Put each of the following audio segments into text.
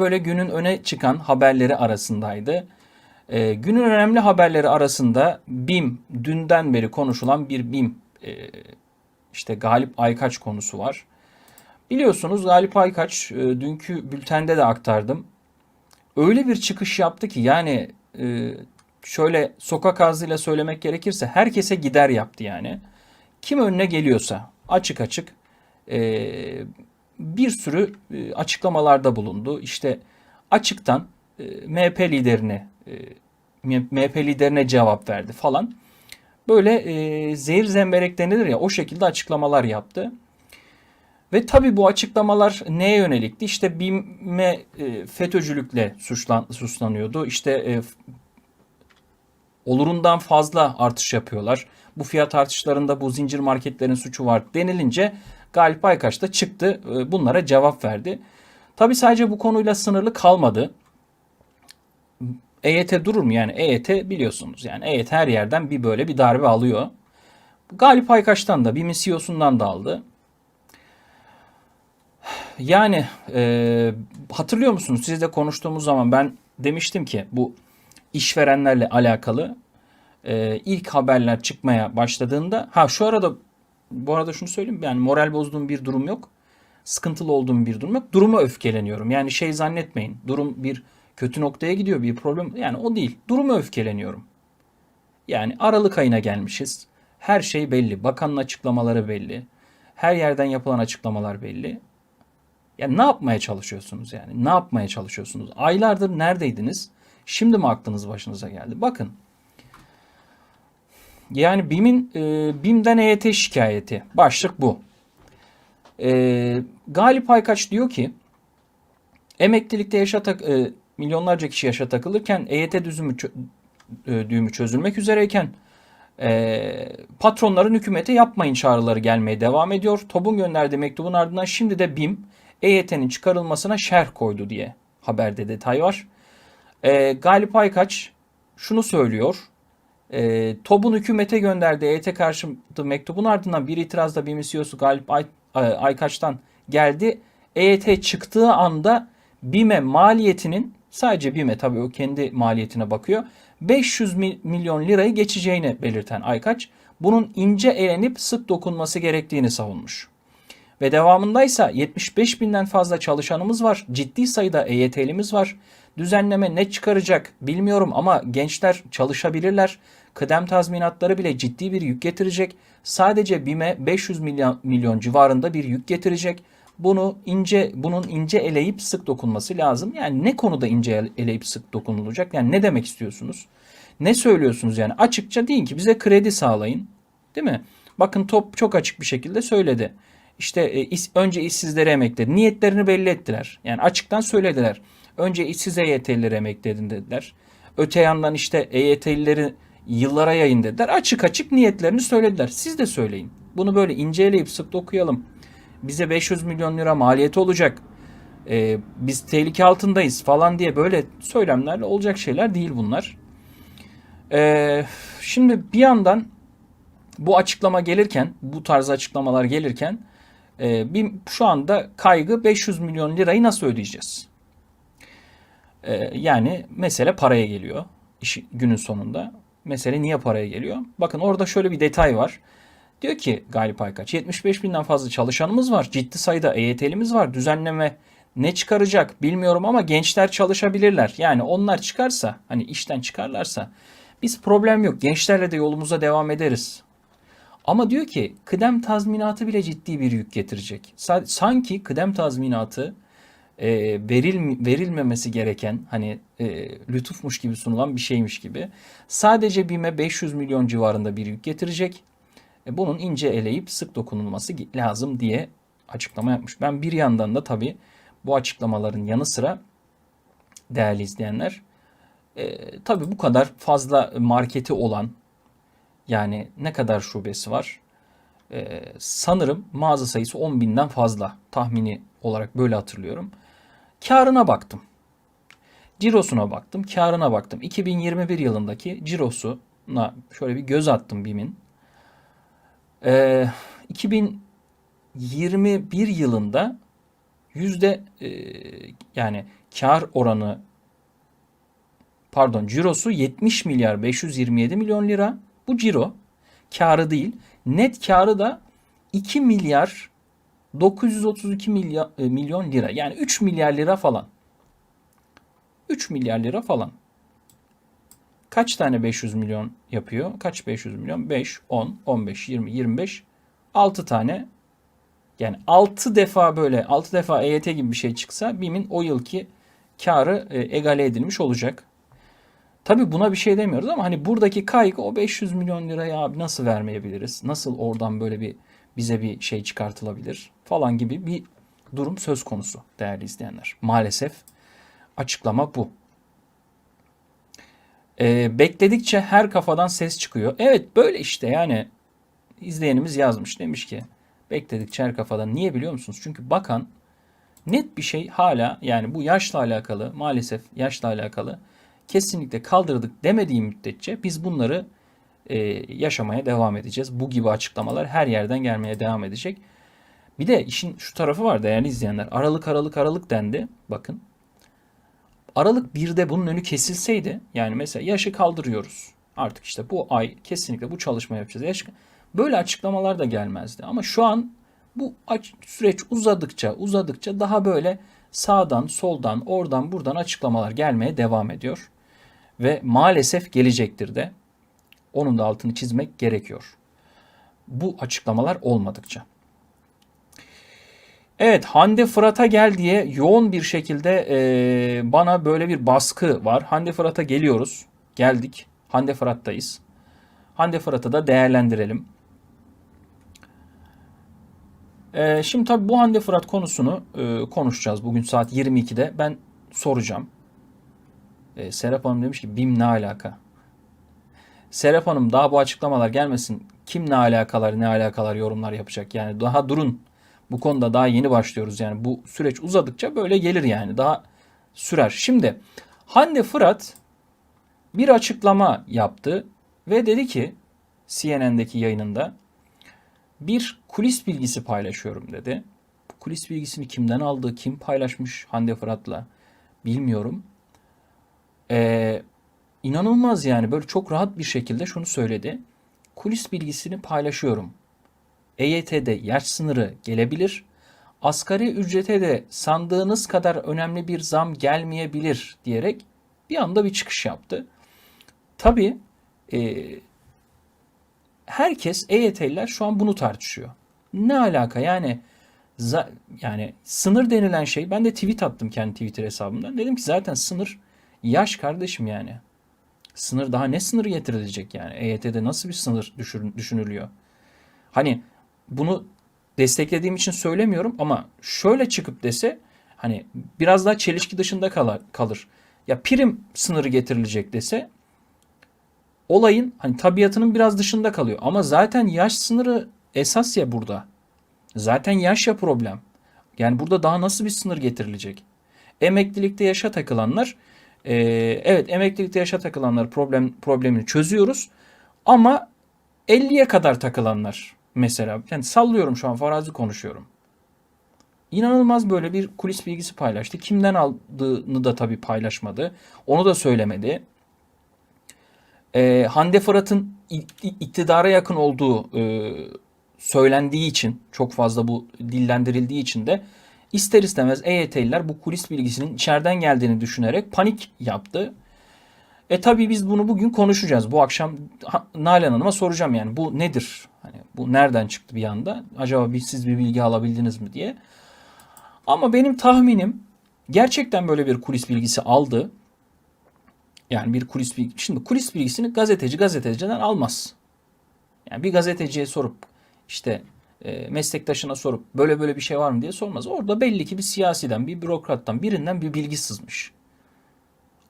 böyle günün öne çıkan haberleri arasındaydı. Ee, günün önemli haberleri arasında BİM, dünden beri konuşulan bir BİM, e, işte Galip Aykaç konusu var. Biliyorsunuz Galip Aykaç, e, dünkü bültende de aktardım. Öyle bir çıkış yaptı ki yani e, şöyle sokak ağzıyla söylemek gerekirse herkese gider yaptı yani. Kim önüne geliyorsa açık açık e, bir sürü e, açıklamalarda bulundu. İşte açıktan e, MHP liderine e, MHP liderine cevap verdi falan. Böyle zehir zemberek denilir ya o şekilde açıklamalar yaptı. Ve tabii bu açıklamalar neye yönelikti? İşte BİM'e e, FETÖ'cülükle suçlan, suçlanıyordu. İşte e, olurundan fazla artış yapıyorlar. Bu fiyat artışlarında bu zincir marketlerin suçu var denilince Galip Aykaç da çıktı e, bunlara cevap verdi. Tabii sadece bu konuyla sınırlı kalmadı. EYT durur mu yani? EYT biliyorsunuz yani EYT her yerden bir böyle bir darbe alıyor. Galip Aykaç'tan da bir CEO'sundan da aldı. Yani e, hatırlıyor musunuz? Sizle konuştuğumuz zaman ben demiştim ki bu işverenlerle alakalı e, ilk haberler çıkmaya başladığında ha şu arada bu arada şunu söyleyeyim yani moral bozduğum bir durum yok. Sıkıntılı olduğum bir durum yok. Duruma öfkeleniyorum. Yani şey zannetmeyin. Durum bir kötü noktaya gidiyor bir problem. Yani o değil. Duruma öfkeleniyorum. Yani Aralık ayına gelmişiz. Her şey belli. Bakanın açıklamaları belli. Her yerden yapılan açıklamalar belli. Ya ne yapmaya çalışıyorsunuz yani? Ne yapmaya çalışıyorsunuz? Aylardır neredeydiniz? Şimdi mi aklınız başınıza geldi? Bakın. Yani BİM'in e, BİM'den EYT şikayeti. Başlık bu. E, Galip Aykaç diyor ki emeklilikte yaşa tak, e, milyonlarca kişi yaşa takılırken EYT düzümü e, düğümü çözülmek üzereyken e, patronların hükümete yapmayın çağrıları gelmeye devam ediyor. TOB'un gönderdiği mektubun ardından şimdi de BİM EYT'nin çıkarılmasına şerh koydu diye haberde detay var. E, Galip Aykaç şunu söylüyor. E, TOB'un hükümete gönderdiği EYT karşıtı mektubun ardından bir itirazda BİM CEO'su Galip Ay, Ay, Aykaç'tan geldi. EYT çıktığı anda BİM'e maliyetinin sadece BİM'e tabii o kendi maliyetine bakıyor. 500 milyon lirayı geçeceğini belirten Aykaç bunun ince elenip sık dokunması gerektiğini savunmuş. Ve devamındaysa 75 binden fazla çalışanımız var. Ciddi sayıda EYT'limiz var. Düzenleme ne çıkaracak bilmiyorum ama gençler çalışabilirler. Kıdem tazminatları bile ciddi bir yük getirecek. Sadece BİM'e 500 milyon, milyon civarında bir yük getirecek. Bunu ince bunun ince eleyip sık dokunması lazım. Yani ne konuda ince eleyip sık dokunulacak? Yani ne demek istiyorsunuz? Ne söylüyorsunuz yani? Açıkça deyin ki bize kredi sağlayın. Değil mi? Bakın top çok açık bir şekilde söyledi. İşte e, önce işsizlere emekleri niyetlerini belli ettiler. Yani açıktan söylediler. Önce işsiz EYT'lileri emekledin dediler. Öte yandan işte EYT'lileri yıllara yayın dediler. Açık açık niyetlerini söylediler. Siz de söyleyin. Bunu böyle inceleyip sık dokuyalım. Bize 500 milyon lira maliyeti olacak. Ee, biz tehlike altındayız falan diye böyle söylemlerle olacak şeyler değil bunlar. Ee, şimdi bir yandan bu açıklama gelirken, bu tarz açıklamalar gelirken e, bir, şu anda kaygı 500 milyon lirayı nasıl ödeyeceğiz? E, yani mesele paraya geliyor iş, günün sonunda. Mesele niye paraya geliyor? Bakın orada şöyle bir detay var. Diyor ki Galip Aykaç 75 binden fazla çalışanımız var. Ciddi sayıda EYT'limiz var. Düzenleme ne çıkaracak bilmiyorum ama gençler çalışabilirler. Yani onlar çıkarsa hani işten çıkarlarsa biz problem yok. Gençlerle de yolumuza devam ederiz. Ama diyor ki kıdem tazminatı bile ciddi bir yük getirecek. Sanki kıdem tazminatı e, veril, verilmemesi gereken hani e, lütufmuş gibi sunulan bir şeymiş gibi. Sadece BİM'e 500 milyon civarında bir yük getirecek. E, bunun ince eleyip sık dokunulması lazım diye açıklama yapmış. Ben bir yandan da tabii bu açıklamaların yanı sıra değerli izleyenler e, tabii bu kadar fazla marketi olan yani ne kadar şubesi var? Ee, sanırım mağaza sayısı 10 binden fazla tahmini olarak böyle hatırlıyorum. Karına baktım. Cirosuna baktım, karına baktım. 2021 yılındaki cirosuna şöyle bir göz attım BİM'in. Ee, 2021 yılında yüzde e, yani kar oranı pardon cirosu 70 milyar 527 milyon lira. Bu ciro karı değil. Net karı da 2 milyar 932 milyar, e, milyon lira. Yani 3 milyar lira falan. 3 milyar lira falan. Kaç tane 500 milyon yapıyor? Kaç 500 milyon? 5, 10, 15, 20, 25, 6 tane. Yani 6 defa böyle 6 defa EYT gibi bir şey çıksa BİM'in o yılki karı e, egale edilmiş olacak. Tabii buna bir şey demiyoruz ama hani buradaki kaygı o 500 milyon liraya abi nasıl vermeyebiliriz? Nasıl oradan böyle bir bize bir şey çıkartılabilir falan gibi bir durum söz konusu değerli izleyenler. Maalesef açıklama bu. Ee, bekledikçe her kafadan ses çıkıyor. Evet böyle işte yani izleyenimiz yazmış demiş ki bekledikçe her kafadan. Niye biliyor musunuz? Çünkü bakan net bir şey hala yani bu yaşla alakalı maalesef yaşla alakalı kesinlikle kaldırdık demediği müddetçe biz bunları e, yaşamaya devam edeceğiz. Bu gibi açıklamalar her yerden gelmeye devam edecek. Bir de işin şu tarafı var değerli izleyenler. Aralık aralık aralık dendi. Bakın. Aralık 1'de bunun önü kesilseydi yani mesela yaşı kaldırıyoruz. Artık işte bu ay kesinlikle bu çalışma yapacağız. Yaş, böyle açıklamalar da gelmezdi. Ama şu an bu süreç uzadıkça uzadıkça daha böyle sağdan soldan oradan buradan açıklamalar gelmeye devam ediyor. Ve maalesef gelecektir de. Onun da altını çizmek gerekiyor. Bu açıklamalar olmadıkça. Evet Hande Fırat'a gel diye yoğun bir şekilde e, bana böyle bir baskı var. Hande Fırat'a geliyoruz. Geldik. Hande Fırat'tayız. Hande Fırat'ı da değerlendirelim. E, şimdi tabii bu Hande Fırat konusunu e, konuşacağız bugün saat 22'de. Ben soracağım. E, Serap Hanım demiş ki BİM ne alaka? Serap Hanım daha bu açıklamalar gelmesin. Kim ne alakalar ne alakalar yorumlar yapacak. Yani daha durun. Bu konuda daha yeni başlıyoruz. Yani bu süreç uzadıkça böyle gelir yani. Daha sürer. Şimdi Hande Fırat bir açıklama yaptı ve dedi ki CNN'deki yayınında bir kulis bilgisi paylaşıyorum dedi. Bu kulis bilgisini kimden aldı, kim paylaşmış Hande Fırat'la bilmiyorum. Ee, inanılmaz yani böyle çok rahat bir şekilde şunu söyledi. Kulis bilgisini paylaşıyorum. EYT'de yaş sınırı gelebilir. Asgari ücrete de sandığınız kadar önemli bir zam gelmeyebilir diyerek bir anda bir çıkış yaptı. Tabii e, herkes EYT'liler şu an bunu tartışıyor. Ne alaka yani za, yani sınır denilen şey ben de tweet attım kendi Twitter hesabımdan. Dedim ki zaten sınır yaş kardeşim yani. Sınır daha ne sınır getirilecek yani? EYT'de nasıl bir sınır düşün, düşünülüyor? Hani bunu desteklediğim için söylemiyorum ama şöyle çıkıp dese hani biraz daha çelişki dışında kalır. kalır. Ya prim sınırı getirilecek dese olayın hani tabiatının biraz dışında kalıyor. Ama zaten yaş sınırı esas ya burada. Zaten yaş ya problem. Yani burada daha nasıl bir sınır getirilecek? Emeklilikte yaşa takılanlar e, evet emeklilikte yaşa takılanlar problem problemini çözüyoruz. Ama 50'ye kadar takılanlar mesela yani sallıyorum şu an farazi konuşuyorum. İnanılmaz böyle bir kulis bilgisi paylaştı. Kimden aldığını da tabii paylaşmadı. Onu da söylemedi. Ee, Hande Fırat'ın iktidara yakın olduğu e, söylendiği için çok fazla bu dillendirildiği için de ister istemez EYT'liler bu kulis bilgisinin içeriden geldiğini düşünerek panik yaptı. E tabii biz bunu bugün konuşacağız. Bu akşam Nalan Hanım'a soracağım yani bu nedir? Hani bu nereden çıktı bir anda? Acaba siz bir bilgi alabildiniz mi diye. Ama benim tahminim gerçekten böyle bir kulis bilgisi aldı. Yani bir kulis bilgisi. Şimdi kulis bilgisini gazeteci gazeteciden almaz. Yani bir gazeteciye sorup işte e, meslektaşına sorup böyle böyle bir şey var mı diye sormaz. Orada belli ki bir siyasiden, bir bürokrattan, birinden bir bilgi sızmış.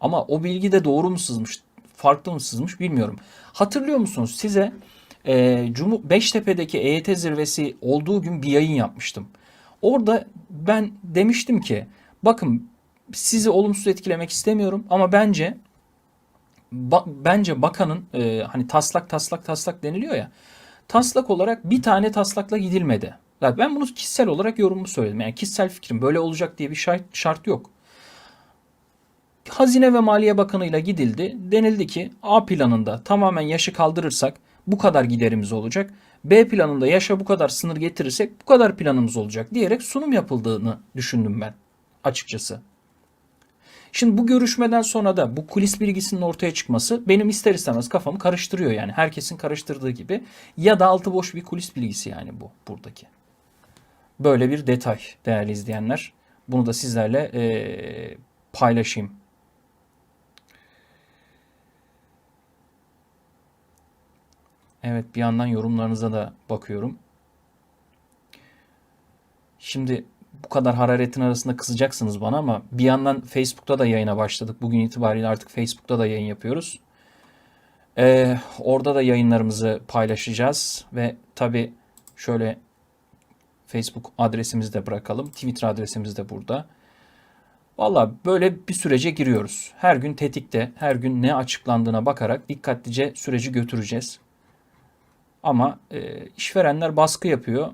Ama o bilgi de doğru mu sızmış, farklı mı sızmış bilmiyorum. Hatırlıyor musunuz size e, Cumhur Beştepe'deki EYT zirvesi olduğu gün bir yayın yapmıştım. Orada ben demiştim ki bakın sizi olumsuz etkilemek istemiyorum ama bence ba, bence bakanın e, hani taslak taslak taslak deniliyor ya taslak olarak bir tane taslakla gidilmedi. La Ben bunu kişisel olarak yorumumu söyledim. Yani kişisel fikrim böyle olacak diye bir şart, şart yok. Hazine ve Maliye Bakanı ile gidildi. Denildi ki A planında tamamen yaşı kaldırırsak bu kadar giderimiz olacak. B planında yaşa bu kadar sınır getirirsek bu kadar planımız olacak diyerek sunum yapıldığını düşündüm ben açıkçası. Şimdi bu görüşmeden sonra da bu kulis bilgisinin ortaya çıkması benim ister istemez kafamı karıştırıyor yani. Herkesin karıştırdığı gibi. Ya da altı boş bir kulis bilgisi yani bu buradaki. Böyle bir detay değerli izleyenler. Bunu da sizlerle eee, paylaşayım. Evet bir yandan yorumlarınıza da bakıyorum. Şimdi bu kadar hararetin arasında kızacaksınız bana ama bir yandan Facebook'ta da yayına başladık. Bugün itibariyle artık Facebook'ta da yayın yapıyoruz. Ee, orada da yayınlarımızı paylaşacağız ve tabii şöyle Facebook adresimizi de bırakalım. Twitter adresimiz de burada. Valla böyle bir sürece giriyoruz. Her gün tetikte, her gün ne açıklandığına bakarak dikkatlice süreci götüreceğiz. Ama e, işverenler baskı yapıyor.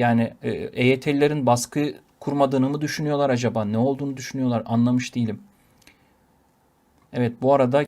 Yani e, EYT'lilerin baskı kurmadığını mı düşünüyorlar acaba? Ne olduğunu düşünüyorlar? Anlamış değilim. Evet bu arada